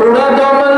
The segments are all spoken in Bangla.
পুরাতন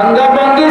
ভাঙ্গা ভাঙ্গি